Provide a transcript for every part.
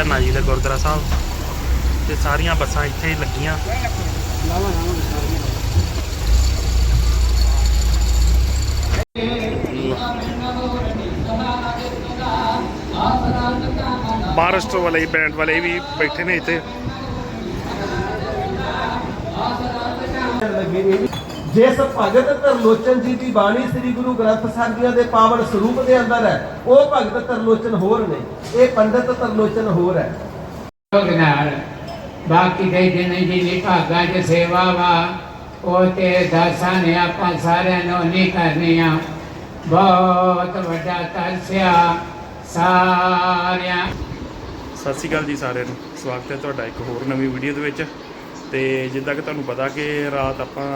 ਧੰਨਾ ਜੀ ਦੇ ਗੁਰਦੁਆਰਾ ਸਾਹਿਬ। ਤੇ ਸਾਰੀਆਂ ਬੱਸਾਂ ਇੱਥੇ ਹੀ ਲੱਗੀਆਂ। ਮਹਾਰਾਸ਼ਟਰ ਵਾਲੇ ਬੈਂਡ ਵਾਲੇ ਵੀ ਬੈਠੇ ਨੇ ਇੱਥੇ। ਜਿਸ ਭਗਤ ਤਰਲੋਚਨ ਜੀ ਦੀ ਬਾਣੀ ਸ੍ਰੀ ਗੁਰੂ ਗ੍ਰੰਥ ਸਾਹਿਬ ਜੀਆਂ ਦੇ ਪਾਵਨ ਸਰੂਪ ਦੇ ਅੰਦਰ ਹੈ ਉਹ ਭਗਤ ਤਰਲੋਚਨ ਹੋਰ ਨੇ ਇਹ ਪੰਡਤ ਤਰਲੋਚਨ ਹੋਰ ਹੈ। ਬਾਕੀ ਦੇ ਜਿੰਨੇ ਜੀ ਨਿਭਾਗਾਂ ਚ ਸੇਵਾ ਵਾ ਉਹ ਤੇ ਦਾਸਾਂ ਨੇ ਆਪਾਂ ਸਾਰਿਆਂ ਨੂੰ ਨਹੀਂ ਕਰਨੀ ਆ। ਬਹੁਤ ਵੱਡਾ ਤਰਸਿਆ ਸਾਰਿਆਂ। ਸਤਿ ਸ਼੍ਰੀ ਅਕਾਲ ਜੀ ਸਾਰਿਆਂ ਨੂੰ ਸਵਾਗਤ ਹੈ ਤੁਹਾਡਾ ਇੱਕ ਹੋਰ ਨਵੀਂ ਵੀਡੀਓ ਦੇ ਵਿੱਚ। ਤੇ ਜਿੱਦਾਂ ਕਿ ਤੁਹਾਨੂੰ ਪਤਾ ਕਿ ਰਾਤ ਆਪਾਂ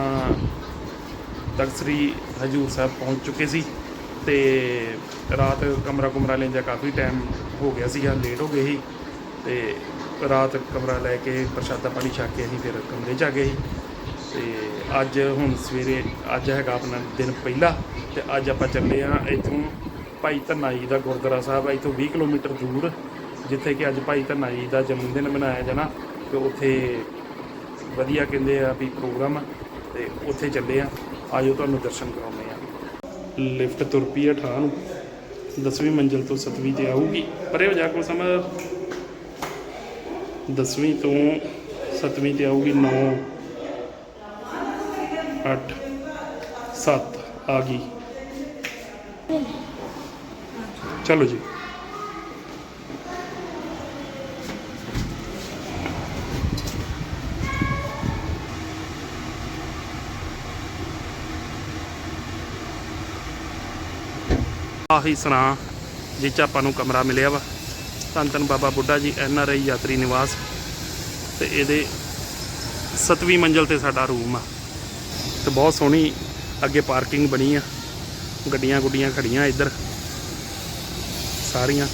ਤਖਤ ਸ੍ਰੀ ਹਜੂਰ ਸਾਹਿਬ ਪਹੁੰਚ ਚੁੱਕੇ ਸੀ ਤੇ ਰਾਤ ਕਮਰਾ ਕੁਮਰਾ ਲੈਂਦਿਆਂ ਕਾਫੀ ਟਾਈਮ ਹੋ ਗਿਆ ਸੀਗਾ ਲੇਟ ਹੋ ਗਏ ਸੀ ਤੇ ਰਾਤ ਕਮਰਾ ਲੈ ਕੇ ਪ੍ਰਸ਼ਾਦਾ ਪਾਣੀ ਛਕ ਕੇ ਅਸੀਂ ਫਿਰ ਕਮਰੇ 'ਚ ਆ ਗਏ ਸੀ ਤੇ ਅੱਜ ਹੁਣ ਸਵੇਰੇ, ਅੱਜ ਹੈਗਾ ਆਪਣਾ ਦਿਨ ਪਹਿਲਾ ਤੇ ਅੱਜ ਆਪਾਂ ਚੱਲੇ ਆ ਇੱਥੋਂ ਭਾਈ ਧੰਨਾ ਜੀ ਦਾ ਗੁਰਦੁਆਰਾ ਸਾਹਿਬ ਹੈ ਇੱਥੋਂ 20 ਕਿਲੋਮੀਟਰ ਦੂਰ, ਜਿੱਥੇ ਕਿ ਅੱਜ ਭਾਈ ਧੰਨਾ ਜੀ ਦਾ ਜਨਮ ਦਿਨ ਮਨਾਇਆ ਜਾਣਾ ਤੇ ਉੱਥੇ ਵਧੀਆ ਕਹਿੰਦੇ ਆ ਵੀ ਪ੍ਰੋਗਰਾਮ ਆ ਤੇ ਉੱਥੇ ਚੱਲੇ ਆ ਆਜੋ ਤੁਹਾਨੂੰ ਦਰਸ਼ਨ ਕਰਾਉਂਦੇ ਆ ਲਿਫਟ ਤੁਰ ਪਈ ਆ ਠਾਹ ਨੂੰ। 10ਵੀਂ ਮੰਜ਼ਿਲ ਤੋਂ 7ਵੀਂ ਤੇ ਆਊਗੀ। ਪਰੇ ਹੋ ਜਾ ਕੋ ਸਮਝ। 10ਵੀਂ ਤੋਂ 7ਵੀਂ ਤੇ ਆਊਗੀ 9 8 7 ਆ ਗਈ। ਚਲੋ ਜੀ। ਆਹੀ ਸੁਣਾ ਜਿਹ 'ਚ ਆਪਾਂ ਨੂੰ ਕਮਰਾ ਮਿਲਿਆ ਵਾ। ਧੰਨ ਧੰਨ ਬਾਬਾ ਬੁੱਢਾ ਜੀ, ਐਨ ਆਰ ਆਈ ਯਾਤਰੀ ਨਿਵਾਸ। ਤੇ ਇਹਦੇ ਸਤਵੀਂ ਮੰਜ਼ਲ ਤੇ ਸਾਡਾ ਰੂਮ ਆ। ਤੇ ਬਹੁਤ ਸੋਹਣੀ ਅੱਗੇ ਪਾਰਕਿੰਗ ਬਣੀ ਆ। ਗੱਡੀਆਂ ਗੁੱਡੀਆਂ ਖੜੀਆਂ ਇੱਧਰ। ਸਾਰੀਆਂ।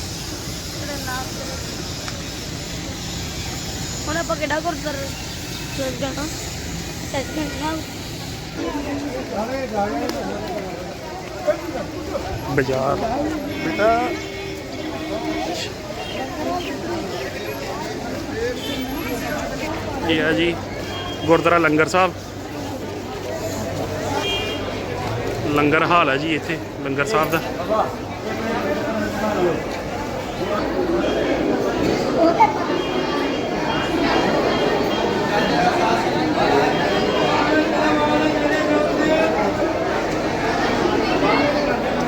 ਹੁਣ ਆਪਾਂ ਕਿਹੜਾ ਗੁਰਦੁਆਰਾ ਚਲ ਜਾਣਾ? ਸੱਚਖੰਡ ਨਾਲ। ਬਾਜ਼ਾਰ। ਬੇਟਾ। ਇਹ ਆ ਜੀ? ਗੁਰਦੁਆਰਾ ਲੰਗਰ ਸਾਹਿਬ। ਲੰਗਰ ਹਾਲ ਹੈ ਜੀ ਇੱਥੇ, ਲੰਗਰ ਸਾਹਿਬ ਦਾ।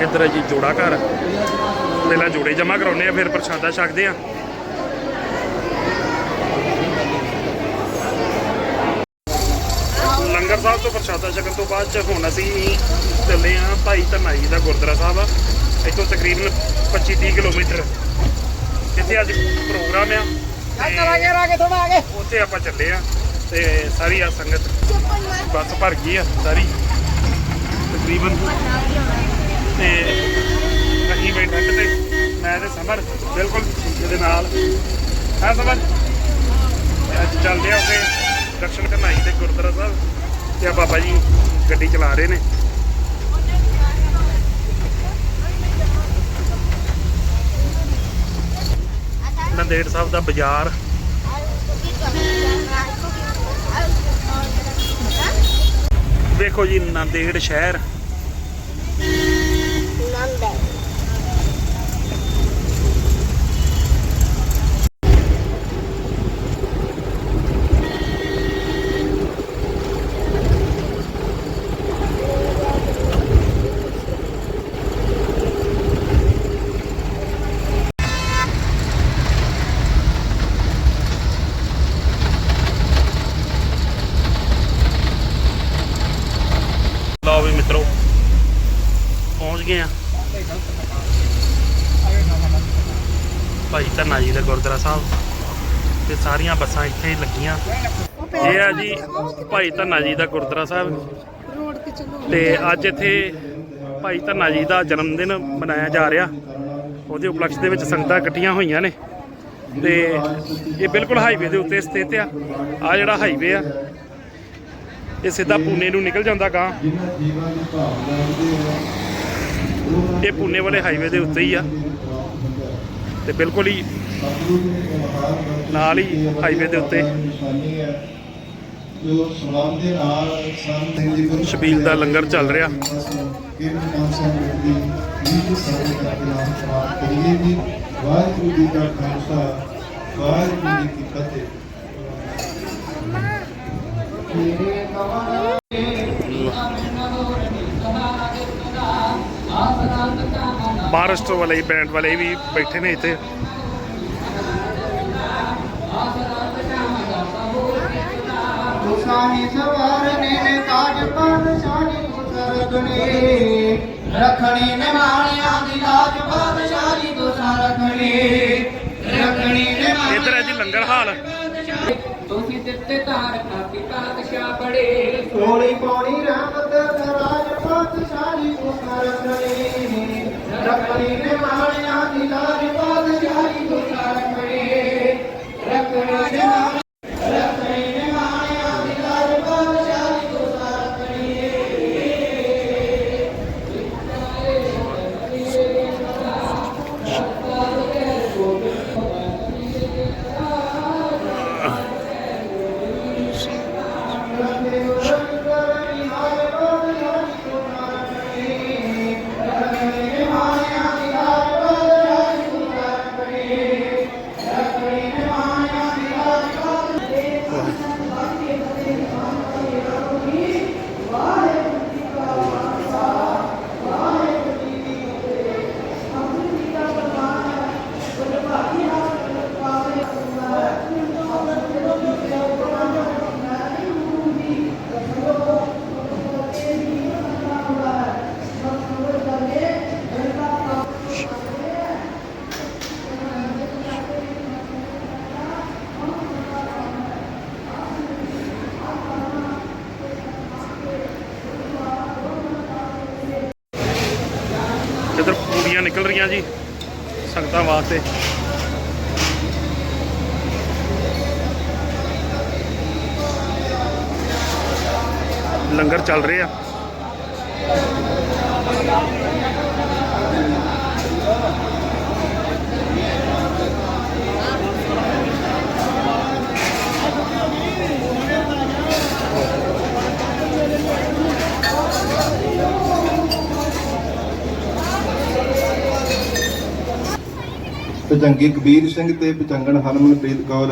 ਇੱਧਰ ਹੈ ਜੀ ਜੋੜਾ ਘਰ ਪਹਿਲਾਂ ਜੋੜੇ ਜਮਾ ਕਰਾਉਨੇ ਆ ਫਿਰ ਪ੍ਰਸ਼ਾਦਾ ਛਕਦੇ ਆ। ਲੰਗਰ ਸਾਹਿਬ ਤੋਂ ਪ੍ਰਸ਼ਾਦਾ ਛਕਣ ਤੋਂ ਬਾਅਦ ਚ ਹੁਣ ਅਸੀਂ ਚੱਲੇ ਆ ਭਾਈ ਧੰਨਾ ਜੀ ਦਾ ਗੁਰਦੁਆਰਾ ਸਾਹਿਬ ਆ। ਇੱਥੋਂ ਤਕਰੀਬਨ 25 30 ਕਿਲੋਮੀਟਰ। ਜਿੱਥੇ ਅੱਜ ਪ੍ਰੋਗਰਾਮ ਆ ਉੱਥੇ ਆਪਾਂ ਚੱਲੇ ਆ ਤੇ ਸਾਰੀ ਆ ਸੰਗਤ। ਬੱਸ ਭਰ ਗਈ ਆ ਸਾਰੀ। ਤਕਰੀਬਨ ਤੇ ਅਸੀਂ ਠੰਡ ਤੇ। ਮੈਂ ਤੇ ਸਮਰ, ਬਿਲਕੁਲ ਦੇ ਨਾਲ। ਹਾਂ, ਸਮਰ। ਅੱਜ ਚੱਲਦੇ ਆ ਉੱਥੇ ਦਰਸ਼ਨ ਕਰਨ ਤੇ ਗੁਰਦੁਆਰਾ ਸਾਹਿਬ। ਤੇ ਆ ਬਾਬਾ ਜੀ ਗੱਡੀ ਚਲਾ ਰਹੇ ਨੇ। ਨੰਦੇੜ ਸਾਹਿਬ ਦਾ ਬਾਜ਼ਾਰ। ਵੇਖੋ ਜੀ ਨੰਦੇੜ ਸ਼ਹਿਰ ਲਓ ਵੀ ਮਿੱਤਰੋ ਪਹੁੰਚ ਗਏ ਆ ਭਾਈ ਧੰਨਾ ਜੀ ਦੇ ਗੁਰਦੁਆਰਾ ਸਾਹਿਬ ਤੇ ਸਾਰੀਆਂ ਬੱਸਾਂ ਇੱਥੇ ਹੀ ਲੱਗੀਆਂ। ਇਹ ਆ ਜੀ ਭਾਈ ਧੰਨਾ ਜੀ ਦਾ ਗੁਰਦੁਆਰਾ ਸਾਹਿਬ। ਤੇ ਅੱਜ ਇੱਥੇ ਭਾਈ ਧੰਨਾ ਜੀ ਦਾ ਜਨਮ ਦਿਨ ਮਨਾਇਆ ਜਾ ਰਿਹਾ। ਉਹਦੇ ਉਪਲਕਸ਼ ਦੇ ਵਿੱਚ ਸੰਗਤਾਂ ਇਕੱਠੀਆਂ ਹੋਈਆਂ ਨੇ। ਤੇ ਇਹ ਬਿਲਕੁਲ ਹਾਈਵੇ ਦੇ ਉੱਤੇ ਸਥਿਤ ਆ। ਆ ਜਿਹੜਾ ਹਾਈਵੇ ਆ, ਇਹ ਸਿੱਧਾ ਪੂਨੇ ਨੂੰ ਨਿਕਲ ਜਾਂਦਾ ਗਾਂ ਇਹ ਪੂਨੇ ਵਾਲੇ ਹਾਈਵੇ ਦੇ ਉੱਤੇ ਹੀ ਆ। ਤੇ ਬਿਲਕੁਲ ਹੀ ਨਾਲ ਹੀ ਹਾਈਵੇ ਦੇ ਉੱਤੇ ਜੋ ਸਲਾਮ ਦੇ ਨਾਲ ਸੰਤ ਸਿੰਘ ਜੀ ਗੁਰੂ ਛਬੀਲ ਦਾ ਲੰਗਰ ਚੱਲ ਰਿਹਾ। ਵਾਹਿਗੁਰੂ ਜੀ ਦਾ ਖਾਲਸਾ ਵਾਹਿਗੁਰੂ ਜੀ ਕੀ ਫਤਿਹ ਮਹਾਰਾਸ਼ਟਰ ਵਾਲੇ, ਬੈਂਡ ਵਾਲੇ ਵੀ ਬੈਠੇ ਨੇ ਇੱਥੇ ਤੁਸਾਹੀ ਸਵਾਰਨੇ ਨੇ ਤਾਜ ਪਾਤਸ਼ਾਹੀ ਤੁਸਰਗਨੇ ਰਖਣੀ ਨੇ ਮਾਣਿਆਂ ਦੀ ਲਾਜ ਪਾਤਸ਼ਾਹੀ ਤੁਸਾਂ ਰਖਣੀ ਰਖਣੀ ਨੇ ਇੱਧਰ ਹੈ ਜੀ ਲੰਗਰ ਹਾਲ। ਤੁਸੀਂ ਦਿੱਤੇ ਧਾਰ ਕਾਪੀ ਪਾਤਸ਼ਾਹ ਬੜੇ। ਸੋਣੀ ਪੌਣੀ ਰਹਿਮਤ ਰਾਜ ਪਾਤਸ਼ਾਹੀ ਤੁਸਾਂ ਰਖਣੀ ਰਖਣੀ ਨੇ ਮਾਣਿਆਂ ਦੀ ਲਾਜ ਪਾਤਸ਼ਾਹੀ ਤੁਸਾਂ ਰਖਣੀ ਰਖਣੀ ਨੇ ਲੰਗਰ ਚੱਲ ਰਹੇ ਆ। ਭਜੰਗੀ ਕਬੀਰ ਸਿੰਘ ਤੇ ਭਜੰਗਣ ਹਰਮਨਪ੍ਰੀਤ ਕੌਰ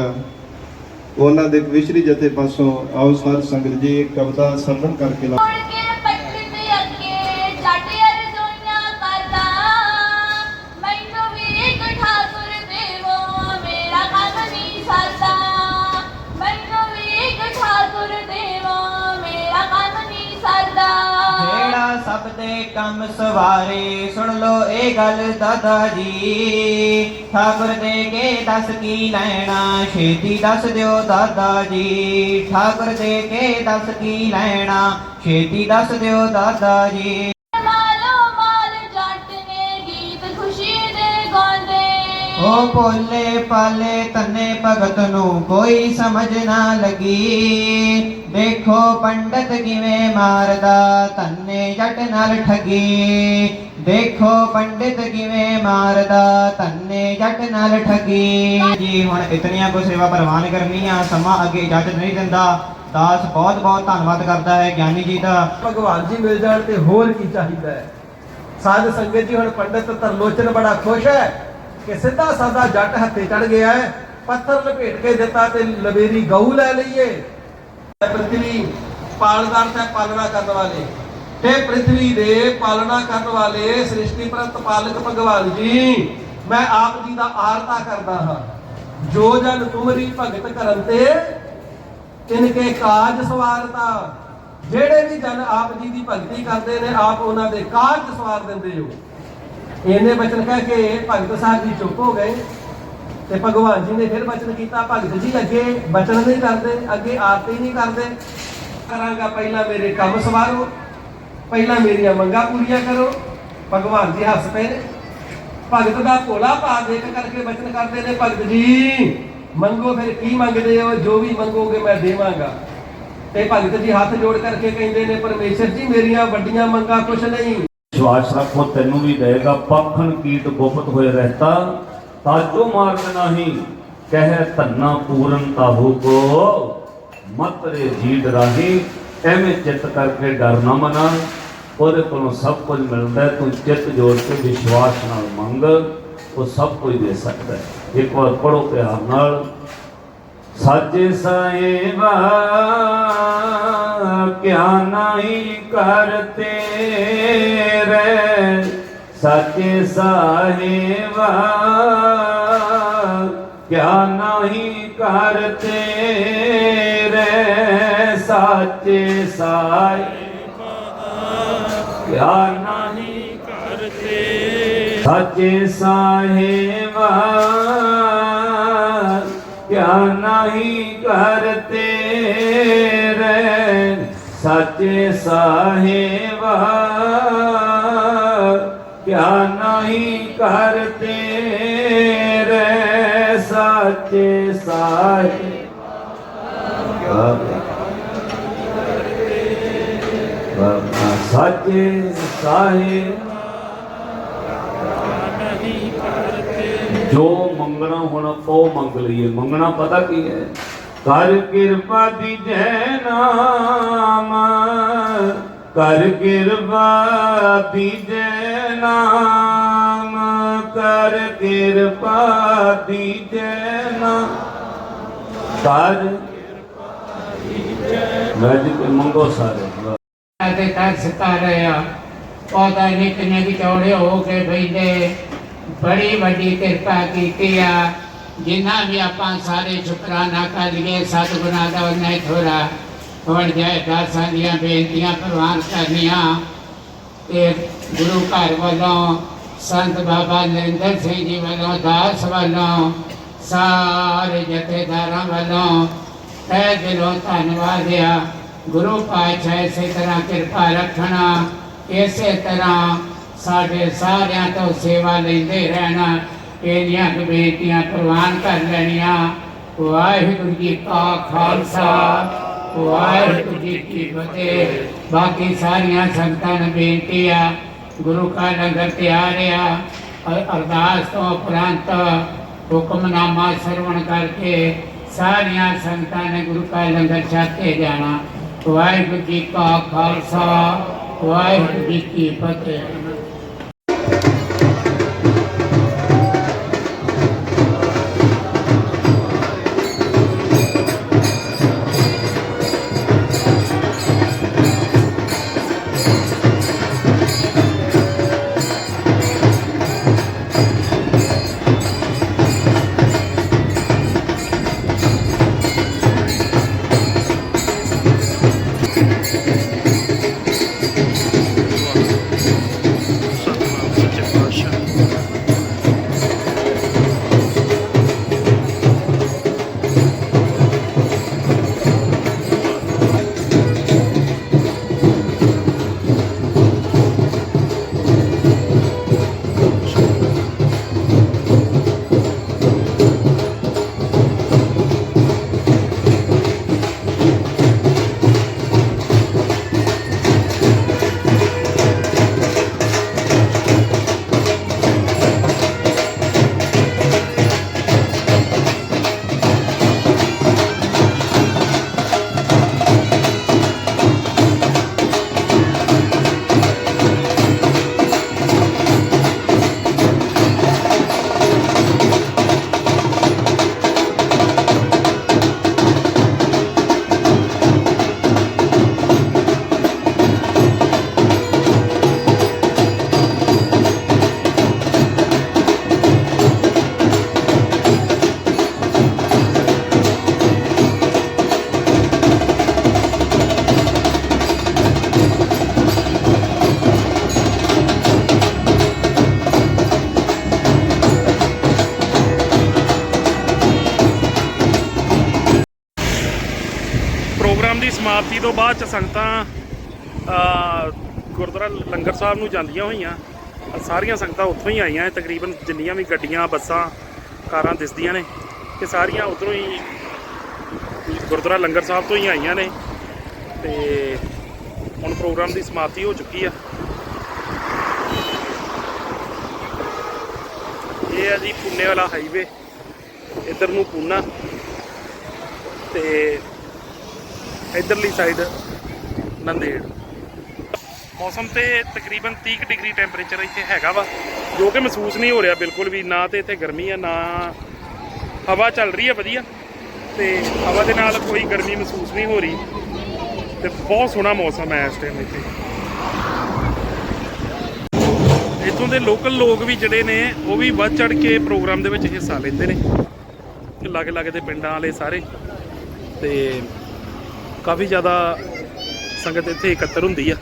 ਉਹਨਾਂ ਦੇ ਕਵਿਸ਼ਰੀ ਜਥੇ ਪਾਸੋਂ ਆਓ ਸਾਧ ਸੰਗਤ ਜੀ ਕਵਿਤਾ ਸੰਗਣ ਕਰਕੇ ਲਾ ਕੰਮ ਸਵਾਰੇ, ਸੁਣ ਲੋ ਇਹ ਗੱਲ ਦਾਦਾ ਜੀ। ਠਾਕੁਰ ਦੇ ਕੇ ਦੱਸ ਕੀ ਲੈਣਾ, ਛੇਤੀ ਦੱਸ ਦਿਓ ਦਾਦਾ ਜੀ। ਠਾਕੁਰ ਦੇ ਕੇ ਦੱਸ ਕੀ ਲੈਣਾ, ਛੇਤੀ ਦੱਸ ਦਿਓ ਦਾਦਾ ਜੀ। ਉਹ ਭੋਲੇ ਪਾਲੇ ਤੰਨੇ ਭਗਤ ਨੂੰ ਕੋਈ ਸਮਝ ਨਾ ਲੱਗੀ। ਦੇਖੋ ਪੰਡਤ ਕਿਵੇਂ ਮਾਰਦਾ ਤੰਨੇ ਜੱਟ ਨਾਲ ਠੱਗੀ। ਦੇਖੋ ਪੰਡਿਤ ਕਿਵੇਂ ਮਾਰਦਾ ਤੰਨੇ ਜੱਟ ਨਾਲ ਠੱਗੀ। ਜੀ, ਹੁਣ ਇਤਨੀਆਂ ਕੋ ਸੇਵਾ ਪ੍ਰਵਾਨ ਕਰਨੀਆਂ, ਸਮਾਂ ਅੱਗੇ ਇਜਾਜ਼ਤ ਨਹੀਂ ਦਿੰਦਾ। ਦਾਸ ਬਹੁਤ ਬਹੁਤ ਧੰਨਵਾਦ ਕਰਦਾ ਹੈ ਗਿਆਨੀ ਜੀ ਦਾ। ਭਗਵਾਨ ਜੀ ਮਿਲ ਜਾਣ ਤੇ ਹੋਰ ਕੀ ਚਾਹੀਦਾ ਹੈ? ਸਾਧ ਸੰਗਤ ਜੀ, ਹੁਣ ਪੰਡਤ ਤਰਲੋਚਨ ਬੜਾ ਖੁਸ਼ ਹੈ। ਕਿ ਸਿੱਧਾ ਸਾਦਾ ਜੱਟ ਹੱਥੇ ਚੜ ਗਿਆ ਹੈ, ਪੱਥਰ ਲਪੇਟ ਕੇ ਦਿੱਤਾ ਤੇ ਲਵੇਰੀ ਗਊ ਲੈ ਲਈਏ ਪ੍ਰithvi ਪਾਲਦਾਰ ਤੇ ਪਾਲਣਾ ਕਰਨ ਵਾਲੇ। ਤੇ ਪ੍ਰithvi ਦੇ ਪਾਲਣਾ ਕਰਨ ਵਾਲੇ ਸ੍ਰਿਸ਼ਟੀ ਪ੍ਰਤ ਪਾਲਕ ਭਗਵਾਨ ਜੀ, ਮੈਂ ਆਪ ਜੀ ਦਾ ਆਰਤਾ ਕਰਦਾ ਹਾਂ। ਜੋ ਜਨ ਤੁਮਰੀ ਭਗਤ ਕਰਨ ਤੇ ਤਿਨਕੇ ਕਾਜ ਸਵਾਰਤਾ। ਜਿਹੜੇ ਵੀ ਜਨ ਆਪ ਜੀ ਦੀ ਭਗਤੀ ਕਰਦੇ ਨੇ, ਆਪ ਉਹਨਾਂ ਦੇ ਕਾਜ ਸਵਾਰ ਦਿੰਦੇ ਹੋ। ਇਹਨੇ ਬਚਨ ਕਹਿ ਕੇ ਭਗਤ ਸਾਹਿਬ ਜੀ ਚੁੱਪ ਹੋ ਗਏ ਤੇ ਭਗਵਾਨ ਜੀ ਨੇ ਫਿਰ ਬਚਨ ਕੀਤਾ, ਭਗਤ ਜੀ ਅੱਗੇ ਬਚਨ ਨਹੀਂ ਕਰਦੇ, ਅੱਗੇ ਆਰਤੀ ਨਹੀਂ ਕਰਦੇ। ਕਰਾਂਗਾ ਪਹਿਲਾਂ ਮੇਰੇ ਕੰਮ ਸਵਾਰੋ, ਪਹਿਲਾਂ ਮੇਰੀਆਂ ਮੰਗਾਂ ਪੂਰੀਆਂ ਕਰੋ। ਭਗਵਾਨ ਜੀ ਹੱਸ ਪਏ ਨੇ। ਭਗਤ ਦਾ ਭੋਲਾ ਭਾਅ ਦੇਖ ਕਰਕੇ ਬਚਨ ਕਰਦੇ ਨੇ, ਭਗਤ ਜੀ, ਮੰਗੋ ਫਿਰ ਕੀ ਮੰਗਦੇ ਹੋ? ਜੋ ਵੀ ਮੰਗੋਗੇ ਮੈਂ ਦੇਵਾਂਗਾ। ਤੇ ਭਗਤ ਜੀ ਹੱਥ ਜੋੜ ਕਰਕੇ ਕਹਿੰਦੇ ਨੇ, ਪਰਮੇਸ਼ਰ ਜੀ, ਮੇਰੀਆਂ ਵੱਡੀਆਂ ਮੰਗਾਂ ਕੁਛ ਨਹੀਂ। ਵਿਸ਼ਵਾਸ ਰੱਖੋ ਤੈਨੂੰ ਵੀ ਦੇਗਾ ਪਖਨ ਕੀਟ ਗੁਪਤ ਹੋਏ ਰਹਤਾ, ਤਾਜੋ ਮਾਰਗ ਨਹੀਂ, ਕਹਿ ਧੰਨਾ ਪੂਰਨ ਤਾਹੂ ਕੋ। ਮਤ ਰੇ ਜੀਤ ਰਾਹੀ, ਐਵੇਂ ਚਿੱਤ ਕਰਕੇ ਡਰ ਨਾ ਮਨਾ। ਉਹਦੇ ਕੋਲੋਂ ਸਭ ਕੁਝ ਮਿਲਦਾ ਤੂੰ ਚਿੱਤ ਜੋੜ ਕੇ ਵਿਸ਼ਵਾਸ ਨਾਲ ਮੰਗ, ਉਹ ਸਭ ਕੁਝ ਦੇ ਸਕਦਾ ਹੈ। ਇੱਕ ਵਾਰ ਪੜੋ ਪਿਆਰ ਨਾਲ। ਸਾਜੇ ਸਾਏਵਾ ਕਿਆ ਨਹੀਂ ਕਰਤੇ ਰੇ। ਸਾਚੇ ਸਾਹਿਬਾ ਕਿਆ ਨਹੀਂ ਕਰਤੇ ਰੇ। ਸਾਚੇ ਸਾਹਿਬਾ ਕਿਆ ਨਹੀਂ ਕਰਤੇ ਸਾਚੇ ਸਾਹਿਬਾ ਕਿਆ ਨਹੀਂ ਕਰਤੇ ਰੇ ਸਾਚੇ ਸਾਹਿਬਾ। ਕਿਆ ਨਹੀਂ ਕਰਤੇ ਰੇ ਸਾਚੇ ਸਾਹਿਬਾ। ਬਾਬਾ ਸਾਚੇ ਜੋ ਮੰਗਣਾ ਹੁਣ, ਉਹ ਮੰਗ ਲਈਏ। ਮੰਗਣਾ ਪਤਾ ਕੀ ਹੈ? ਕਰ ਕਿਰਪਾ ਦੀਜੈ ਨਾਮ, ਕਰ ਕਿਰਪਾ ਦੀਜੈ ਨਾਮ, ਕਰ ਕਿਰਪਾ ਦੀਜੈ ਨਾਮ। ਕਰ ਮੈਂ ਮੰਗੋ ਸਾਰੇ। ਤੇ ਤਰਸ ਕਰ ਰਿਹਾ। ਉਹਦਾ ਨਿਕਨੇ ਵਿਚੋੜੇ ਹੋ ਕੇ ਬੈਠੇ ਬੜੀ ਵੱਡੀ ਕਿਰਪਾ ਕੀਤੀ ਆ। ਜਿੰਨਾ ਵੀ ਆਪਾਂ ਸਾਰੇ ਸ਼ੁਕਰਾਨਾ ਕਰੀਏ ਸਤਿਗੁਰਾਂ ਦਾ ਉਹਨੇ ਥੋੜਾ ਹੁਣ ਜੈ ਦਾਸਾਂ ਦੀਆਂ ਬੇਨਤੀਆਂ ਪ੍ਰਵਾਨ ਕਰਨੀਆਂ। ਤੇ ਗੁਰੂ ਘਰ ਵੱਲੋਂ, ਸੰਤ ਬਾਬਾ ਨਰਿੰਦਰ ਸਿੰਘ ਜੀ ਵੱਲੋਂ, ਦਾਸ ਵੱਲੋਂ, ਸਾਰੇ ਜਥੇਦਾਰਾਂ ਵੱਲੋਂ ਤਹਿ ਦਿਲੋਂ ਧੰਨਵਾਦ ਆ। ਗੁਰੂ ਪਾਤਸ਼ਾਹ ਇਸੇ ਤਰ੍ਹਾਂ ਕਿਰਪਾ ਰੱਖਣਾ, ਇਸੇ ਤਰ੍ਹਾਂ ਸਾਡੇ ਸਾਰਿਆਂ ਤੋਂ ਸੇਵਾ ਲੈਂਦੇ ਰਹਿਣਾ, ਇਹਦੀਆਂ ਬੇਨਤੀਆਂ ਪ੍ਰਵਾਨ ਕਰ ਲੈਣੀਆਂ। ਵਾਹਿਗੁਰੂ ਜੀ ਕਾ ਖਾਲਸਾ, ਵਾਹਿਗੁਰੂ ਜੀ ਕੀ ਫਤਿਹ। ਬਾਕੀ ਸਾਰੀਆਂ ਸੰਗਤਾਂ ਨੂੰ ਬੇਨਤੀ ਆ, ਗੁਰੂ ਕਾ ਲੰਗਰ ਤੇ ਆ ਰਿਹਾ ਅਰਦਾਸ ਤੋਂ ਉਪਰੰਤ ਹੁਕਮਨਾਮਾ ਸਰਵਣ ਕਰਕੇ ਸਾਰੀਆਂ ਸੰਗਤਾਂ ਨੇ ਗੁਰੂ ਕਾ ਲੰਗਰ ਛਕ ਕੇ ਜਾਣਾ। ਵਾਹਿਗੁਰੂ ਜੀ ਕਾ ਖਾਲਸਾ, ਵਾਹਿਗੁਰੂ ਜੀ ਕੀ ਫਤਿਹ। ਤੋਂ ਬਾਅਦ ਚ ਸੰਗਤਾਂ ਗੁਰਦੁਆਰਾ ਲੰਗਰ ਸਾਹਿਬ ਨੂੰ ਜਾਂਦੀਆਂ ਹੋਈਆਂ। ਸਾਰੀਆਂ ਸੰਗਤਾਂ ਉੱਥੋਂ ਹੀ ਆਈਆਂ, ਤਕਰੀਬਨ ਜਿੰਨੀਆਂ ਵੀ ਗੱਡੀਆਂ, ਬੱਸਾਂ, ਕਾਰਾਂ ਦਿਸਦੀਆਂ ਨੇ, ਇਹ ਸਾਰੀਆਂ ਉਧਰੋਂ ਹੀ ਗੁਰਦੁਆਰਾ ਲੰਗਰ ਸਾਹਿਬ ਤੋਂ ਹੀ ਆਈਆਂ ਨੇ। ਤੇ ਹੁਣ ਪ੍ਰੋਗਰਾਮ ਦੀ ਸਮਾਪਤੀ ਹੋ ਚੁੱਕੀ ਆ। ਇਹ ਆ ਜੀ ਪੁੰਨੇ ਵਾਲਾ ਹਾਈਵੇ। ਇੱਧਰ ਨੂੰ ਪੂਨਾ। ਤੇ ਇਧਰਲੀ ਸਾਈਡ ਨੰਦੇੜ। ਮੌਸਮ ਤੇ ਤਕਰੀਬਨ 30 ਕੁ ਡਿਗਰੀ ਟੈਂਪਰੇਚਰ ਇੱਥੇ ਹੈਗਾ ਵਾ, ਜੋ ਕਿ ਮਹਿਸੂਸ ਨਹੀਂ ਹੋ ਰਿਹਾ ਬਿਲਕੁਲ ਵੀ, ਨਾ ਤੇ ਇੱਥੇ ਗਰਮੀ ਆ, ਨਾ ਹਵਾ ਚੱਲ ਰਹੀ ਹੈ ਵਧੀਆ। ਤੇ ਹਵਾ ਦੇ ਨਾਲ ਕੋਈ ਗਰਮੀ ਮਹਿਸੂਸ ਨਹੀਂ ਹੋ ਰਹੀ। ਤੇ ਬਹੁਤ ਸੋਹਣਾ ਮੌਸਮ ਹੈ ਇਸ ਟਾਈਮ ਇੱਥੇ। ਇੱਥੋਂ ਦੇ ਲੋਕਲ ਲੋਕ ਵੀ ਜਿਹੜੇ ਨੇ, ਉਹ ਵੀ ਵੱਧ ਚੜ ਕੇ ਪ੍ਰੋਗਰਾਮ ਦੇ ਵਿੱਚ ਹਿੱਸਾ ਲੈਂਦੇ ਨੇ। ਤੇ ਲਾਗੇ ਲਾਗੇ ਦੇ ਪਿੰਡਾਂ ਵਾਲੇ ਸਾਰੇ। ਤੇ ਕਾਫੀ ਜ਼ਿਆਦਾ ਸੰਗਤ ਇੱਥੇ ਇਕੱਤਰ ਹੁੰਦੀ ਆ।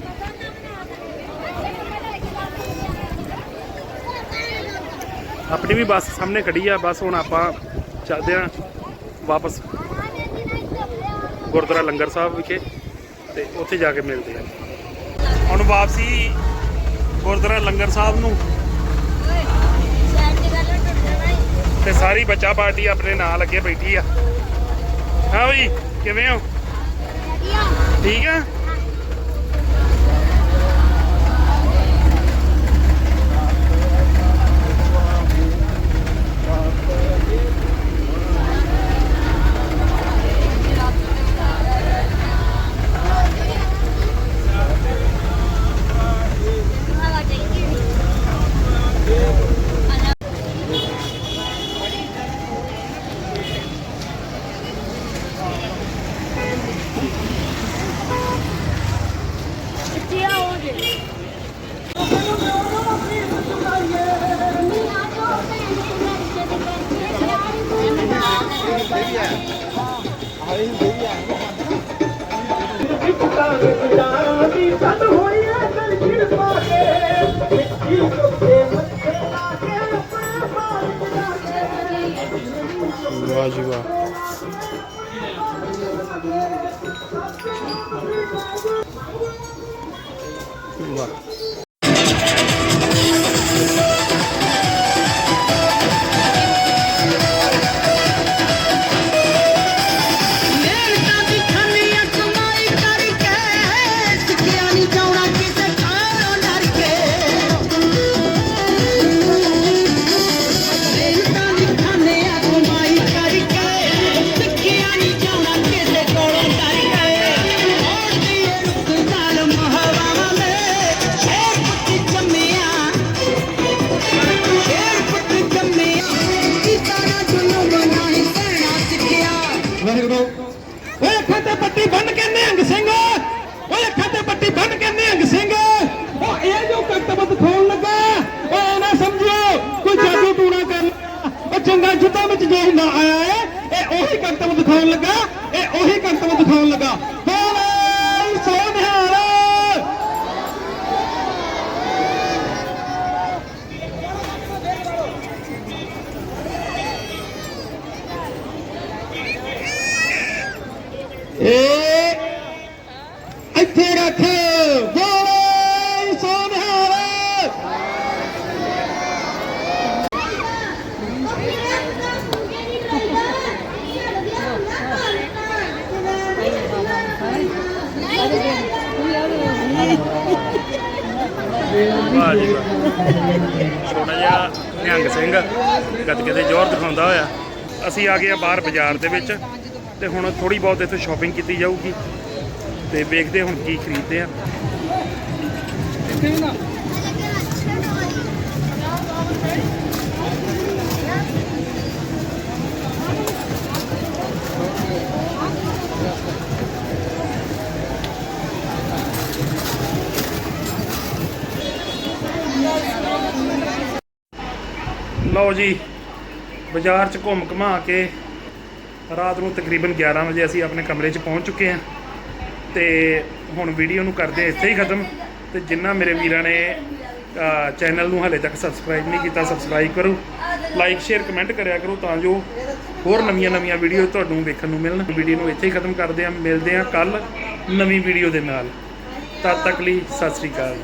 ਆਪਣੀ ਵੀ ਬੱਸ ਸਾਹਮਣੇ ਖੜੀ ਆ, ਬਸ ਹੁਣ ਆਪਾਂ ਚੱਲਦੇ ਆ ਵਾਪਸ ਗੁਰਦੁਆਰਾ ਲੰਗਰ ਸਾਹਿਬ ਵਿਖੇ ਤੇ ਉੱਥੇ ਜਾ ਕੇ ਮਿਲਦੇ ਆ। ਹੁਣ ਵਾਪਸੀ ਗੁਰਦੁਆਰਾ ਲੰਗਰ ਸਾਹਿਬ ਨੂੰ। ਤੇ ਸਾਰੀ ਬੱਚਾ ਪਾਰਟੀ ਆਪਣੇ ਨਾਲ ਲੱਗੇ ਬੈਠੀ ਆ। ਹਾਂ ਬਈ, ਕਿਵੇਂ ਹੋ? ਠੀਕ ਆ? ਵਾਹ ਜੀ ਦਿਖਾਉਣ ਲੱਗਾ ਇਹ ਉਹੀ ਕਰਤਬ ਦਿਖਾਉਣ ਲੱਗਾ ਬੋਲੇ ਸੋ ਨਿਹਾਲ ਏ ਇੱਥੇ ਰੱਖ ਬੋਲੇ ਸੋ ਨਿਹਾਲ ਵਾਹ ਜੀ ਛੋਟਾ ਜਿਹਾ ਨਿਹੰਗ ਸਿੰਘ ਗੱਤਕੇ ਦੇ ਜ਼ੋਰ ਦਿਖਾਉਂਦਾ ਹੋਇਆ। ਅਸੀਂ ਆ ਗਏ ਆ ਬਾਹਰ ਬਾਜ਼ਾਰ ਦੇ ਵਿੱਚ ਤੇ ਹੁਣ ਥੋੜੀ ਬਹੁਤ ਇੱਥੇ ਸ਼ਾਪਿੰਗ ਕੀਤੀ ਜਾਊਗੀ ਤੇ ਵੇਖਦੇ ਹੁਣ ਕੀ ਖਰੀਦਦੇ ਆ। ਲਓ ਜੀ, ਬਾਜ਼ਾਰ 'ਚ ਘੁੰਮ ਘਮਾ ਕੇ ਰਾਤ ਨੂੰ ਤਕਰੀਬਨ 11 ਵਜੇ ਅਸੀਂ ਆਪਣੇ ਕਮਰੇ 'ਚ ਪਹੁੰਚ ਚੁੱਕੇ ਹਾਂ ਤੇ ਹੁਣ ਵੀਡੀਓ ਨੂੰ ਕਰਦੇ ਹਾਂ, ਇੱਥੇ ਹੀ ਖਤਮ। ਤੇ ਜਿੰਨਾ ਮੇਰੇ ਵੀਰਾਂ ਨੇ ਚੈਨਲ ਨੂੰ ਹਲੇ ਤੱਕ ਸਬਸਕ੍ਰਾਈਬ ਨਹੀਂ ਕੀਤਾ ਸਬਸਕ੍ਰਾਈਬ ਕਰੋ। ਲਾਈਕ ਸ਼ੇਅਰ ਕਮੈਂਟ ਕਰਿਆ ਕਰੋ ਤਾਂ ਜੋ ਹੋਰ ਨਵੀਆਂ ਨਵੀਆਂ ਵੀਡੀਓ ਤੁਹਾਨੂੰ ਵੇਖਣ ਨੂੰ ਮਿਲਣ। ਵੀਡੀਓ ਨੂੰ ਇੱਥੇ ਹੀ ਖਤਮ ਕਰਦੇ ਹਾਂ, ਮਿਲਦੇ ਹਾਂ ਕੱਲ ਨਵੀਂ ਵੀਡੀਓ ਦੇ ਨਾਲ। ਤਦ ਤੱਕ ਲਈ ਸਤਿ ਸ੍ਰੀ ਅਕਾਲ।